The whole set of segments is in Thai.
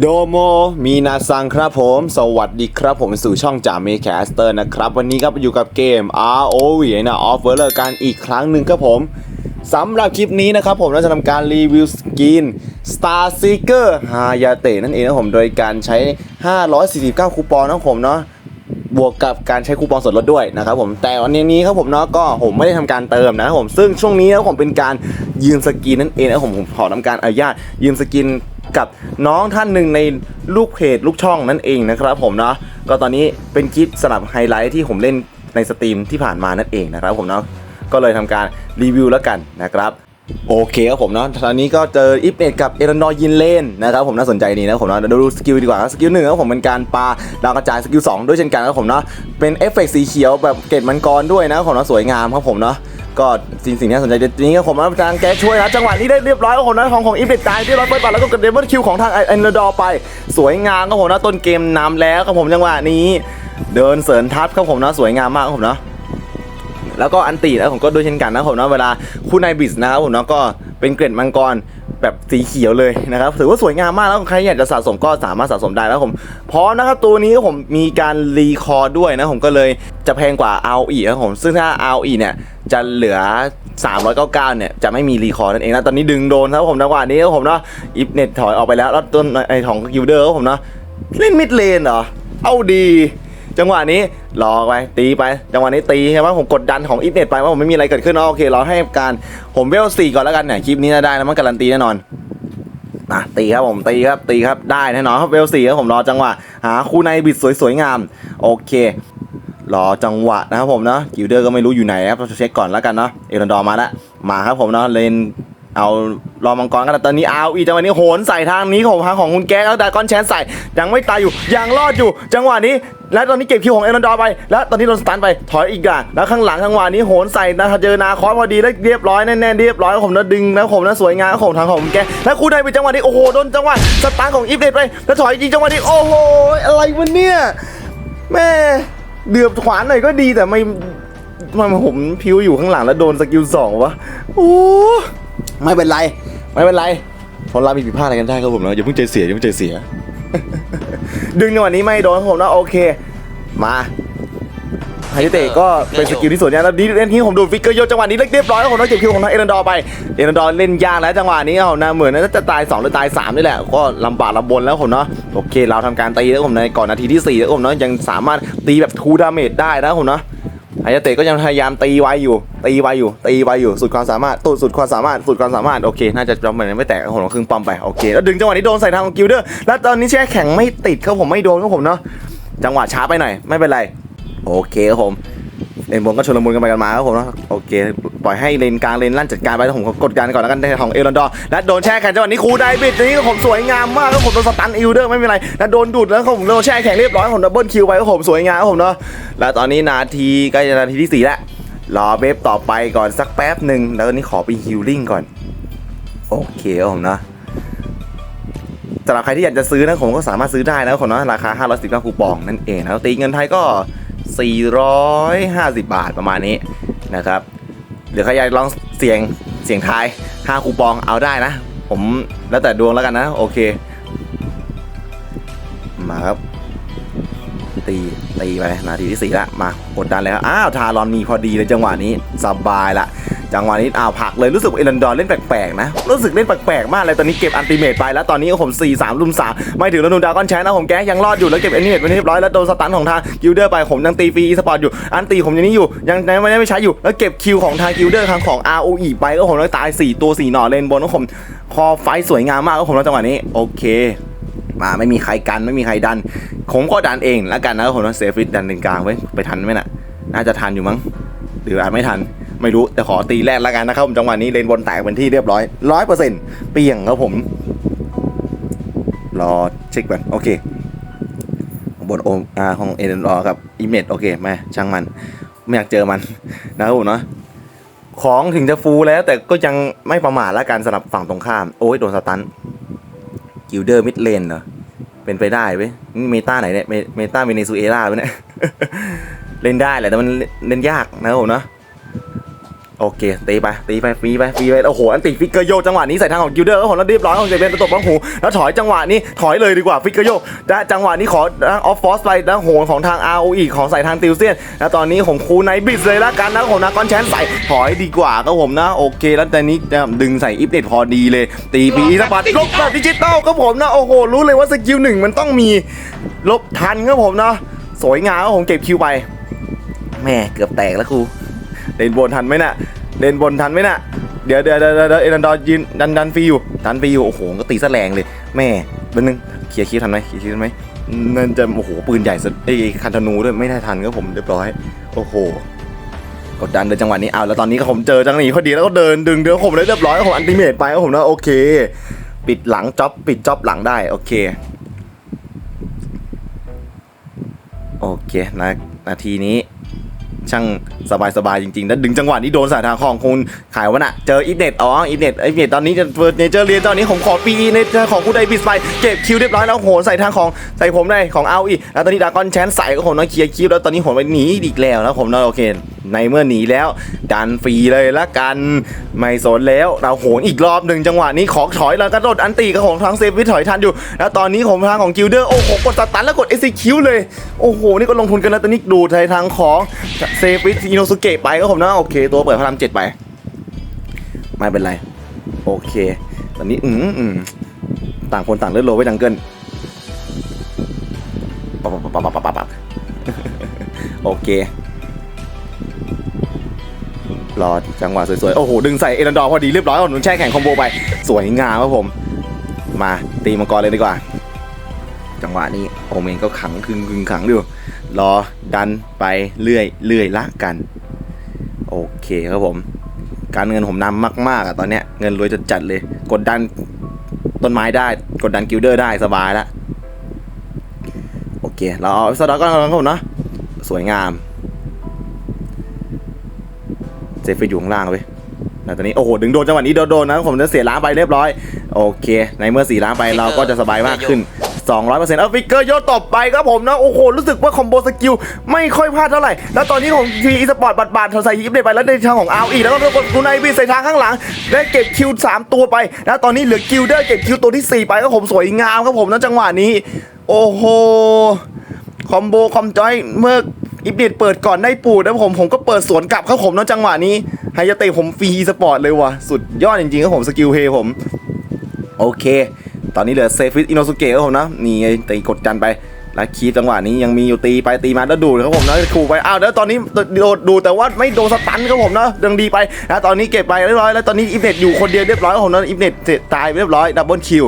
โดโมมีนาซังครับผม สวัสดีครับผมสู่ช่องจ่าเมแคสเตอร์นะครับ วันนี้ครับอยู่กับเกม ROV นะออฟเวอร์กันอีกครั้งหนึ่งครับผมสำหรับคลิปนี้นะครับผมเราจะทำการรีวิวสกิน Star Seeker ฮายาเตะนั่นเองนะผมโดยการใช้ 549 คูปองนะผมเนาะบวกกับการใช้คูปองส่วนลดด้วยนะครับผมแต่วันนี้ครับผมเนาะก็ผมไม่ได้ทำการเติมนะครับผมซึ่งช่วงนี้นะผมเป็นการยืมสกินนั่นเองนะผมผมขอทำการอนุญาตยืมสกิน กับน้องท่านหนึ่งในลูกเพจลูกช่องนั่นเองนะครับผมเนาะก็ตอนนี้เป็นคลิปสลับไฮไลท์ที่ผมเล่นในสตรีมที่ผ่านมานั่นเองนะครับผมเนาะก็เลยทำการรีวิวแล้วกันนะครับโอเคครับผมเนาะตอนนี้ก็เจออิฟเนตกับเอรานอร์ยินเลนนะครับผมน่าสนใจดีนะครับผมเนาะเดี๋ยวดูสกิลดีกว่าสกิลหนึ่งครับผมเป็นการปาดาวกระจายสกิลสองด้วยเช่นกันครับผมเนาะเป็นเอฟเฟกต์สีเขียวแบบเกตมังกรด้วยนะผมเนาะสวยงามครับผมเนาะ ก็สิ่งสิ่งที่น่าสนใจทีนี้ก็ผมอาจารย์แกช่วยนะจังหวะนี้ได้เรียบร้อยครับผมนะของของอิฟเนตตายที่ร้อยเปิดปัดแล้วก็กระเด็นบนคิวของทางเอ็นเดอร์ไป สวยงามครับผมนะต้นเกมนำแล้วครับผมจังหวะนี้ เดินเสริญทัพครับผมนะสวยงามมากครับผมเนาะแล้วก็อันตีนะผมก็ด้วยเช่นกันนะครับผมเนาะเวลาคู่นายบิสนะครับผมเนาะก็เป็นเกร็ดมังกร แบบสีเขียวเลยนะครับถือว่าสวยงามมากแล้วใครอยากจะสะสมก็สามารถสะสมได้แล้วผมพร้อมนะครับตัวนี้ผมมีการรีคอร์ด้วยนะผมก็เลยจะแพงกว่า ROE นะครับผมซึ่งถ้า ROE เนี่ยจะเหลือ 399 เนี่ย จะไม่มีรีคอร์นั่นเองนะ ตอนนี้ดึงโดนครับผมจังหวะนี้ครับผมเนาะอิฟเน็ตถอยออกไปแล้วแล้วต้นไอของกิลเดอร์ครับผมเนาะเล่นมิดเลนเหรอ เอาดี จังหวะนี้รอไปตีไป จังหวะนี้ตีใช่ไหมผมกดดันของอิฟเน็ตไปว่าผมไม่มีอะไรเกิดขึ้นเนาะโอเคราให้การผมเวลสี่ก่อนแล้วกันเนี่ยคลิปนี้น่าได้แล้วมันการันตีแน่นอนอะตีครับผมตีครับตีครับได้แน่นอนครับเวลสี่ครับผมรอจังหวะหาคู่ในบิดสวยๆงาม โอเครอจังหวะนะครับผมเนาะกิลเดอร์ก็ไม่รู้อยู่ไหนครับเราเช็คก่อนแล้วกันเนาะเอรันดอมาแล้วมาครับผมเนาะเลนเอารอมังกรกันแต่ตอนนี้เอาอีจังหวะนี้โหนใส่ทางนี้ของทางของคุณแก๊กแล้วดากอนแชนใส่ยังไม่ตายอยู่ยังรอดอยู่ จังหวะนี้ และตอนนี้เก็บคิวของเอรันดอร์ไป แล้วตอนนี้โดนสตันไปถอยอีกอย่างแล้วข้างหลังจังหวะนี้โหนใส่นะเจอนาคอสพอดีแล้วเรียบร้อยแน่ๆเรียบร้อยแล้วผมนะดึงแล้วผมนะสวยงามของทางของคุณแก๊กแล้วคู่ใดเป็นจังหวะนี้โอ้โหโดนจังหวะสตันของอีฟเดตไปแล้วถอยยิงจังหวะนี้โอ้โหอะไรวะเนี่ยแม่เดือบขวานหน่อยก็ดีแต่ไม่ทำไมผมพิวอยู่ข้างหลังแล้วโดนสกิลสองวะโอ้ไม่เป็นไร ไม่เป็นไรคนเรามีผิดพลาดอะไรกันได้ครับผมเนาะอย่าเพิ่งใจเสียอย่าเพิ่งใจเสีย ดึงในวันนี้ไม่โดนครับผมนะโอเค มาไฮเตะก็เป็นสกิลที่สวยงามแล้วดีเล่นที่ผมดูฟิกเกอร์โยนจังหวะนี้เรียบร้อยแล้วผมต้องเก็บคิวของทางเอรันดอร์ไปเอรันดอร์เล่นยากแล้วจังหวะนี้เอานะเหมือนจะตาย2หรือตาย3นี่แหละก็ลำบากลำบนแล้วผมเนาะโอเค เราทำการตีแล้วผมในก่อนนาทีที่4แล้วผมเนาะยังสามารถตีแบบทูดาเมจได้นะผมเนาะ ไฮเตะก็ยังพยายามตีไวอยู่ ตีไวอยู่ ตีไวอยู่ สุดความสามารถตูดสุดความสามารถ สุดความสามารถ โอเค น่าจะจำเหมือนไม่แตกผมครึ่งปอมไป โอเค แล้วดึงจังหวะนี้โดนใส่ทางของกิลเดอร์ แล้วตอนนี้แช่แข็งไม่ติดครับผมไม่โดนครับผมเนาะ จังหวะช้าไปหน่อย ไม่เป็นไร โอเคครับผมเลนบงก็ชนละมุนกันไปกันมาครับผมเนาะ โอเค ปล่อยให้เลนกลางเลนลั่นจัดการไปแล้วผมกดการก่อนแล้วกันในของเอรันดอร์และโดนแช่แข็งจังหวะนี้ครูไดบิดนี้ผมสวยงามมากครับผมโดนสตันอิลเดอร์ไม่เป็นไรและโดนดูดแล้วผมโดนแช่แข็งเรียบร้อยผมดับเบิลคิวไปครับผมสวยงามผมเนาะและตอนนี้นาทีใกล้จะนาทีที่สี่แล้วรอเบฟต่อไปก่อนสักแป๊บหนึ่งแล้วตอนนี้ขอไปฮิลลิ่งก่อน โอเคผมเนาะสำหรับใครที่อยากจะซื้อนะผมก็สามารถซื้อได้นะผมเนาะราคา 519คูปองนั่นเองนะตีเงินไทยก็ 450 บาทประมาณนี้นะครับ เดี๋ยวใครอยากลองเสียงเสียงทาย5คูปองเอาได้นะ ผมแล้วแต่ดวงแล้วกันนะ โอเค มาครับ ตีตีไปนาทีที่สี่ละมากดดันเลยครับอ้าวทารอนมีพอดีเลยจังหวะนี้สบายละ จังหวะนี้อ้าวผักเลยรู้สึกเอรันดอร์เล่นแปลกๆนะรู้สึกเล่นแปลกๆมากเลยตอนนี้เก็บอันติเมตไปแล้วตอนนี้ผม4 3ลุม3ไม่ถึงแล้วนูดาก้อนแชนนะผมแก๊ยังรอดอยู่แล้วเก็บแอนนิเมตไปเรียบร้อยแล้วโดนสตันของทางกิลเดอร์ไปผมยังตีฟรีอีสปอร์ตอยู่อันตีผมยังนี้อยู่ยังไม่ได้ไม่ใช้อยู่แล้วเก็บคิวของทางกิลเดอร์ทางของ ROE ไปก็ผมแล้วตาย 4 ตัว4หน่อเลนบนก็ผมคอไฟสวยงามมากก็ผมแล้วจังหวะนี้โอเคมาไม่มีใครกันไม่มีใครดัน ผมก็ดันเองแล้วกันนะผมว่าเซฟิตดันเลนกลางไว้ไปทันไหมน่ะ น่าจะทันอยู่มั้งหรืออาจไม่ทัน ไม่รู้แต่ขอตีแรกแล้วกันนะครับผมจังหวะนี้เลนบนแตกเป็นที่เรียบร้อยร้อยเปอร์เซ็นต์เปี่ยงครับผม รอเช็คก่อนโอเคบนโอมอาของเอ็นรอกับอิมเมจโอเคมาช่างมัน ไม่อยากเจอมันนะครับผมเนาะของถึงจะฟูแล้วแต่ก็ยังไม่ประมาทละกันสำหรับฝั่งตรงข้าม โอ้ยโดนสตันกิลเดอร์มิดเลนเหรอเป็นไปได้เว้ยนี่เมตาไหนเนี่ยเมเมตาเวเนซุเอลาเว้ยเนี่ยเล่นได้แหละแต่มันเล่นยากนะครับผมเนาะ โอเคตีไปตีไปฟรีไปฟรีไปโอ้โหอันติฟิกเกอร์โยกจังหวะนี้ใส่ทางของกิลเดอร์ก็ผมแล้วเรียบร้อยของเจเป็นตบบ้างหูแล้วถอยจังหวะนี้ถอยเลยดีกว่าฟิกเกอร์โยกและจังหวะนี้ขอออฟฟอสไปแล้วโหนของทาง ROE ของใส่ทางติวเซียนแล้วตอนนี้ผมคูไนบิสเลยละกันนะผมนะก้อนแชนใส่ถอยดีกว่าก็ผมนะโอเค แล้วตอนนี้จะดึงใส่อิฟเน็ตพอดีเลย ตีปีสปัดลบแบบดิจิตอลก็ผมนะโอ้โหรู้เลยว่าสกิลหนึ่งมันต้องมีลบทันครับผมนะสวยงามก็ผมเก็บคิวไปแม่เกือบแตกแล้วครู เล่นบนทันไหมน่ะเล่นบนทันไหมน่ะ เดี๋ยวเดี๋ยวเดี๋ยวเดี๋ยวเอรันดอร์ยืนดันดันฟรีอยู่ ดันฟรีอยู่ โอ้โห ก็ตีซะแรงเลย แม่เบนนึงเคลียร์คิวทันไหมเคลียร์คิวทันไหมนั่นจะ โอ้โห ปืนใหญ่สุดไอ้คันธนูด้วย ไม่ได้ทันก็ผมเรียบร้อย โอ้โห กดดันเลยจังหวะนี้ เอาแล้วตอนนี้ก็ผมเจอจังหวะนี้พอดีแล้วก็เดินดึงเดือผมเลยเรียบร้อยผมอันติเมตไปก็ผมนะโอเค ปิดหลังจ็อบปิดจ็อบหลังได้โอเคโอเคนะนาทีนี้ ช่างสบายๆจริงๆแล้วดึงจังหวะนี้โดนสายทางของคุณขายวันอะเจออีเน็ตอ๋ออีเน็ตอีเน็ตตอนนี้จะเฟิร์สเนเจอร์เรียนตอนนี้ผมขอปีในของคุณไดบิสไปเก็บคิวเรียบร้อยแล้วโหนใส่ทางของใส่ผมได้ของเอาอีกแล้วตอนนี้ดากอนแชนใส่ก็ผมน้อยเคลียร์คิวแล้วตอนนี้ผมไปหนีอีกแล้วนะผมน้อยโอเค ในเมื่อหนีแล้วดันฟรีเลยละกัน ไม่สนแล้วเราโหนอีกรอบหนึ่งจังหวะนี้ขอถอยแล้วกระโดดอันตีกับของทางเซฟวิทถอยทันอยู่ แล้วตอนนี้ของทางของกิลเดอร์โอ้โหกดสตันแล้วกด e อ q เลย โอ้โห นี่ก็ลงทุนกันแล้วตอนนี้ดูทางของเซฟวิทอินโนสุเกะไปก็ผมนะโอเค ตัวเปิดพลังเจ็ดไป ไม่เป็นไร โอเค ตอนนี้อืมอืมต่างคนต่างเลือดโลไว้ดังเกินปับปับปับปับปับปับโอเค รอจังหวะสวยๆ โอ้โห ดึงใส่เอรันดอร์พอดีเรียบร้อยหนุนแช่แข่งคอมโบไป สวยงามครับผม มาตีมังกรเลยดีกว่า จังหวะนี้โอเมนก็ขังคึงคึงขังอยู่รอดันไปเรื่อยเรื่อยละกัน โอเคครับผม การเงินผมนำมากๆอะตอนเนี้ยเงินรวยจัดๆเลย กดดันต้นไม้ได้ กดดันกิลเดอร์ได้สบายละโอเค เราเอาสตาร์ก็แล้วครับผมเนาะสวยงาม เซฟไปอยู่ข้างล่างเว้ยแล้วตอนนี้โอ้โหดึงโดนจังหวะนี้โดนโดนนะผมจะเสียล้างไปเรียบร้อย โอเค ในเมื่อสีล้างไปเราก็จะสบายมากขึ้น 200%เอาฟิกเกอร์โยตบไปครับผมนะ โอ้โห รู้สึกว่าคอมโบสกิลไม่ค่อยพลาดเท่าไหร่ แล้วตอนนี้ของทีอีสปอร์ตบัดบาดใส่ยิปได้ไปแล้วในทางของอาอีแล้วก็กดกูไนบีใส่ทางข้างหลัง ได้เก็บคิว 3 ตัวไปแล้วตอนนี้เหลือกิลเดอร์เก็บคิวตัวที่ 4 ไปก็ผมสวยงามครับผมนะจังหวะนี้ โอ้โหคอมโบคอมจอยเมื่อ อิบเดตเปิดก่อนได้ปูดแล้วผมผมก็เปิดสวนกลับครับผมนะจังหวะนี้ไฮยาเตะผมฟรีสปอร์ตเลยว่ะสุดยอดจริงๆครับผมสกิลเพย์ผมโอเค ตอนนี้เหลือเซฟิสอินโนสุเกะครับผมนะนี่ไงตีกดจันไปแล้วคีบจังหวะนี้ยังมีอยู่ตีไปตีมาแล้วดูดครับผมนะขู่ไปอ้าวแล้วตอนนี้โดดดูแต่ว่าไม่โดนสตันครับผมนะยังดีไปแล้วตอนนี้เก็บไปเรียบร้อยแล้วตอนนี้อิฟเน็ตอยู่คนเดียวเรียบร้อยครับผมนะอิฟเน็ตตายเรียบร้อยดับเบิลคิว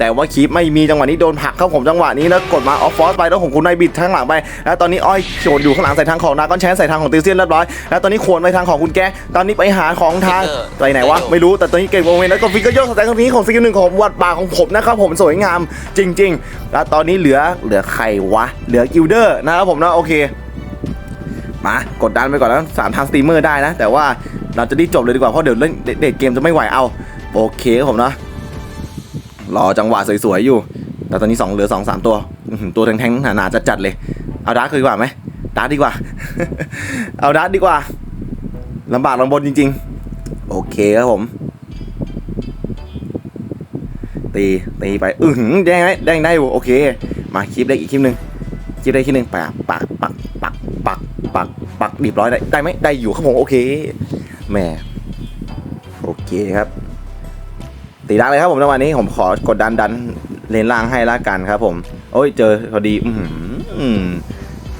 แต่ว่าคีปไม่มีจังหวะนี้โดนผักครับผมจังหวะนี้แล้วกดมาออฟฟอสไปแล้วของคุณนายบิดทางหลังไป แล้วตอนนี้อ้อยโฉนอยู่ข้างหลังใส่ทางของนาก้อนแชนใส่ทางของติวเซียนเรียบร้อย แล้วตอนนี้โขนไปทางของคุณแกตอนนี้ไปหาของทางไปไหนวะไม่รู้แต่ตอนนี้เก็บโมเมนต์แล้วก็ฟิกเกอร์โยกสแตนตรงนี้ของซิกหนึ่งของวัดป่าของผมนะครับผมสวยงามจริง ๆ แล้วตอนนี้เหลือเหลือใครวะเหลือกิลเดอร์นะครับผมนะโอเคมากดดันไปก่อนแล้วสามทางสตรีมเมอร์ได้นะ แต่ว่าเราจะรีบจบเลยดีกว่าเพราะเดี๋ยวเล่นเด็กเกมจะไม่ไหวเอา โอเคครับผมนะ รอจังหวะสวยๆอยู่ แต่ตอนนี้สองเหลือสองสามตัว ตัวแทงๆหนาๆจัดๆเลย เอาดาร์กดีกว่าไหมดาร์กดีกว่า เอาดาร์กดีกว่าลำบากลำบนจริง ๆ โอเคครับผม ตีตีไปอือหือแดงได้แดงได้โอเค มาคลิปได้อีกคลิปหนึ่งคลิปได้คลิปหนึ่งปักปักปักปักปักปักปักเรีบร้อยได้ได้ไหมได้อยู่ครับผมโอเคแหมโอเคครับ ตีดังเลยครับผมในวันนี้ผมขอกดดันดันเลนล่างให้ละกันครับผมโอ้ยเจอพอดีอืม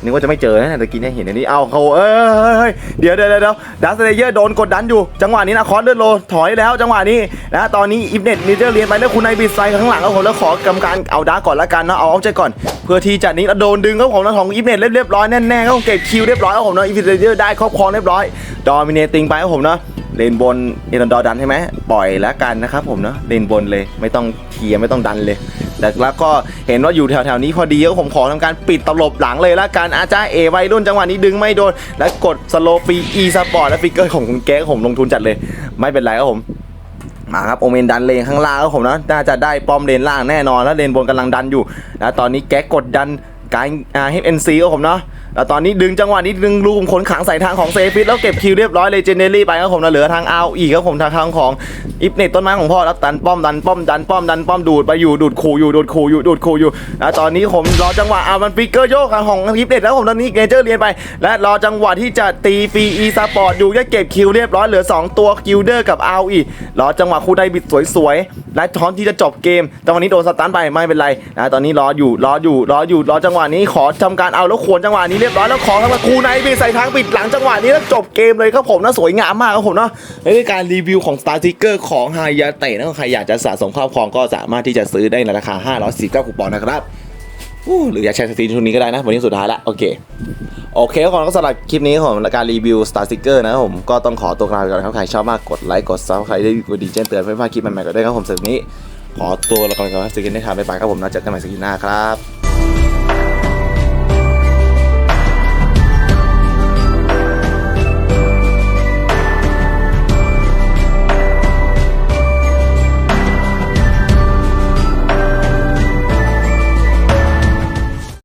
นึกว่าจะไม่เจอนะแต่กินได้เห็นอันนี้เอาเขาเอ้ยเดี๋ยวเดี๋ยวเดี๋ยวดัสเลเยอร์โดนกดดันอยู่ จังหวะนี้นะคอสเลือดโลถอยแล้วจังหวะนี้นะตอนนี้อิฟเน็ตนิเจอร์เรียนไปแล้วคุณนายบิดไซข้างหลังครับผมแล้วขอกรรมการเอาดาร์ก่อนละกันนะเอาเอาใจก่อน เพื่อที่จะนี้แล้วโดนดึงครับผมนะของอิฟเน็ตเรียบร้อยแน่ๆครับผมเก็บคิวเรียบร้อยครับผมนะอิฟเน็ตเลเยอร์ได้ครอบครองเรียบร้อยดอมิเนติงไปครับผมนะ เลนบนเอรันดอร์ดันใช่ไหมปล่อยแล้วกันนะครับผมเนาะเลนบนเลยไม่ต้องเคลียไม่ต้องดันเลยแล้วก็เห็นว่าอยู่แถวๆนี้พอดีก็ผมขอทำการปิดตลบหลังเลยละกันอาจ้าเอวัยรุ่นจังหวะนี้ดึงไม่โดน แล้วกดสโลฟีอีสปอร์ตและฟิกเกอร์ของคุณแก๊กผมลงทุนจัดเลย ไม่เป็นไรครับผมมาครับโอเมนดันเลนข้างล่างครับผมนะน่าจะได้ป้อมเลนล่างแน่นอนแล้วเลนบนกำลังดันอยู่ แล้วตอนนี้แก๊กกดดันการอ่าเฮฟเอ็นซีครับผมเนาะแล้วตอนนี้ดึงจังหวะนี้ดึงลูกขนขังใส่ทางของเซฟิตแล้วเก็บคิวเรียบร้อยเลยเจเนอรี่ไปครับผมนะเหลือทางเอาอีกครับผมทางทางของอิฟเนตต้นไม้ของพ่อแล้วดันป้อมดันป้อมดันป้อมดันป้อมดูดไปอยู่ดูดขู่อยู่ดูดขู่อยู่ดูดขู่อยู่แล้วตอนนี้ผมรอจังหวะเอามันฟิกเกอร์โยกของอิฟเนตแล้วผมตอนนี้เกเจอร์เรียนไป และรอจังหวะที่จะตีฟรีอีสปอร์ตอยู่จะเก็บคิวเรียบร้อยเหลือ 2 ตัวกิลเดอร์กับเอาอีรอจังหวะคู่ไดบิดสวยๆและท้อนที่จะจบเกมแต่วันนี้โดนสตันไปไม่เป็นไรนะตอนนี้รออยู่รออยู่รออยู่รอจังหวะนี้ขอทำการเอาแล้วขวนจังหวะนี้เรียบร้อยแล้วขอทำการคูไนท์บิดใส่ทางปิดหลังจังหวะนี้แล้วจบเกมเลยครับผมนะสวยงามมากครับผมเนาะและในการรีวิวของ Star t i c k e r ของฮยาเตะนะใครอยากจะสะสมครอบครองก็สามารถที่จะซื้อได้ในราคา 549คูปองนะครับหรืออยากแชร์สตรีมชุดนี้ก็ได้นะวันนี้สุดท้ายละโอเคโอเคก่อนก็สำหรับคลิปนี้ของการรีวิว Star Sticker นะครับผมก็ต้องขอตัวลาไปก่อนครับใครชอบมากกดไลค์กดซับใครได้กดดีแจ้งเตือนเพื่อไม่พลาดคลิปใหม่ๆก็ได้ครับผมสำหรับนี้ ขอตัวลาไปก่อนครับสกินได้ทำไปไปครับผมนะเจอกันใหม่สกินหน้าครับ